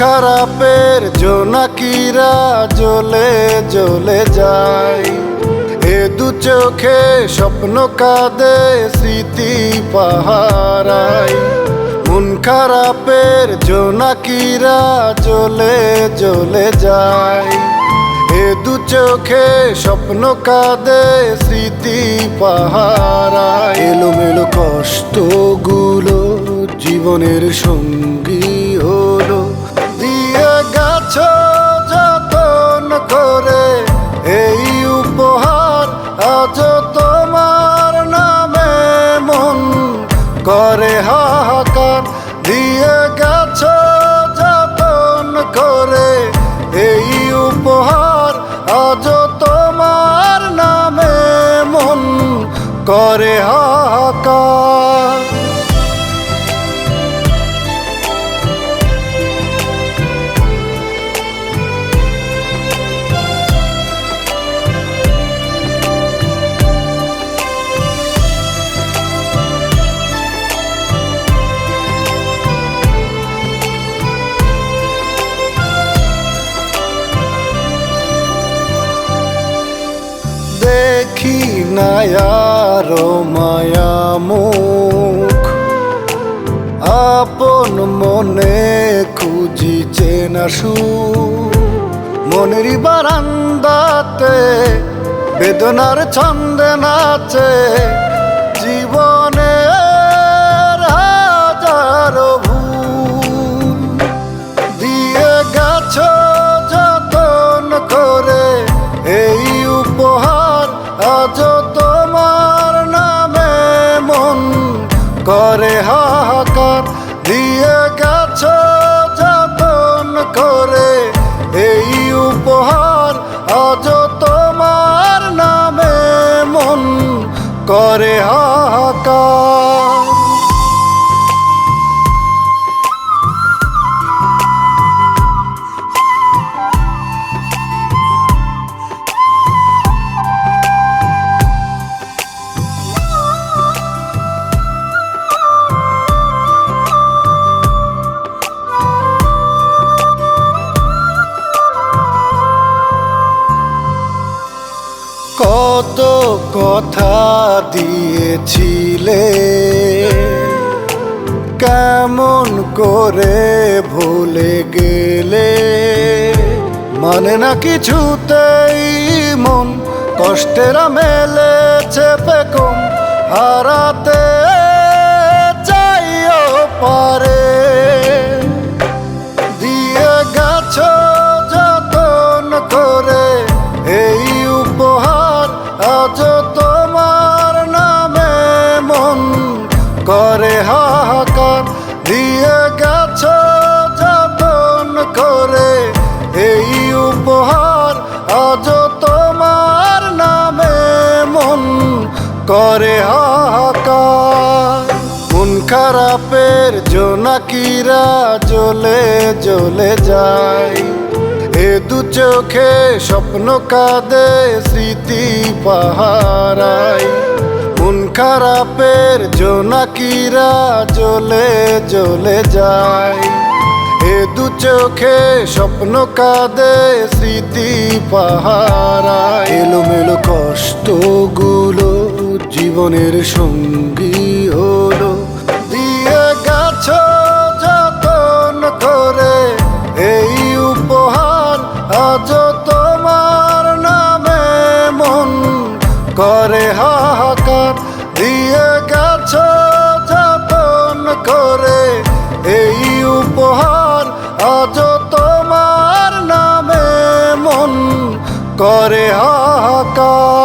খারাপের জোনাকিরা জ্বলে জ্বলে যায়? এ দু চোখে স্বপ্ন কাঁদে স্মৃতি পাহারায়। মন খারাপের জোনাকিরা জ্বলে জ্বলে যায়? এ দু চোখে স্বপ্ন কাঁদে স্মৃতি পাহারা এলোমেলো কষ্টগুলো জীবনের সঙ্গী এই উপহার আজ তোমার নামে মন করে হাহাকার। দেখি নায়ার মায়া মুখ। আপন মনে খুঁজি চেনা সুখ। মনের বারান্দাতে বেদনার ছন্দে নাচে। করে হাহাকার দিয়ে গেছ যতন করে। এই উপহার আজ তোমার নামে মন করে হাহাকার কত কথা দিয়েছিলে। কেমন করে ভুলে গেলে। মানে না কিছুতেই মন কষ্টেরা মেলেছে পেকম হারাতে চাইও পারে। করে হাহাকার, দিয়ে গেছ যতন করে। এই উপহার আজ তোমার নামে মন করে হাহাকার। মন খারাপের জোনাকিরা জ্বলে জ্বলে যায়। এ দু চোখে স্বপ্ন কাঁদে স্মৃতি পাহারায়। মন খারাপের জোনাকিরা জ্বলে জ্বলে যায়। এ দু চোখে স্বপ্ন কাঁদে স্মৃতি পাহারা। এলোমেলো কষ্টগুলো জীবনের সঙ্গী হলো। দিয়ে গেছ যতন করে, এই উপহার আজ তোমার নামে মন করে। হাহাকার করে হাহাকার